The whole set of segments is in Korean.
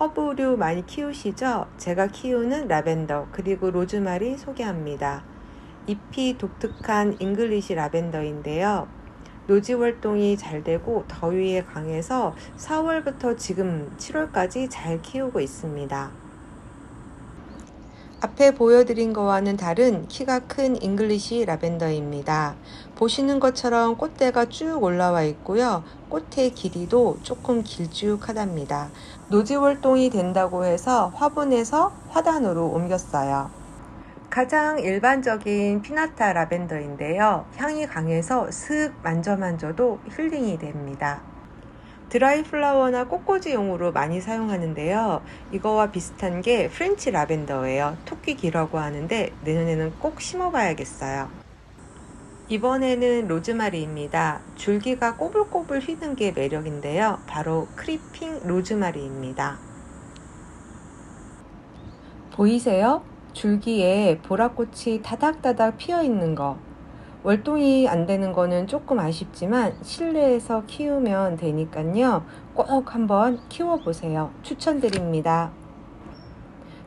허브류 많이 키우시죠? 제가 키우는 라벤더 그리고 로즈마리 소개합니다. 잎이 독특한 잉글리시 라벤더인데요. 노지 활동이 잘 되고 더위에 강해서 4월부터 지금 7월까지 잘 키우고 있습니다. 앞에 보여드린 거와는 다른 키가 큰 잉글리시 라벤더입니다. 보시는 것처럼 꽃대가 쭉 올라와 있고요. 꽃의 길이도 조금 길쭉하답니다. 노지 활동이 된다고 해서 화분에서 화단으로 옮겼어요. 가장 일반적인 피나타 라벤더인데요. 향이 강해서 슥 만져만져도 힐링이 됩니다. 드라이 플라워나 꽃꽂이용으로 많이 사용하는데요. 이거와 비슷한 게 프렌치 라벤더예요. 토끼 기라고 하는데 내년에는 꼭 심어봐야겠어요. 이번에는 로즈마리입니다. 줄기가 꼬불꼬불 휘는 게 매력인데요. 바로 크리핑 로즈마리입니다. 보이세요? 줄기에 보라꽃이 다닥다닥 피어 있는 거. 월동이 안 되는 거는 조금 아쉽지만 실내에서 키우면 되니까요. 꼭 한번 키워보세요. 추천드립니다.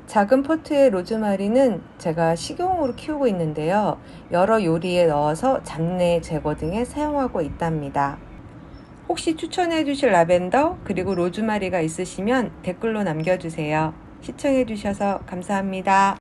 작은 포트의 로즈마리는 제가 식용으로 키우고 있는데요. 여러 요리에 넣어서 잡내 제거 등에 사용하고 있답니다. 혹시 추천해 주실 라벤더 그리고 로즈마리가 있으시면 댓글로 남겨주세요. 시청해 주셔서 감사합니다.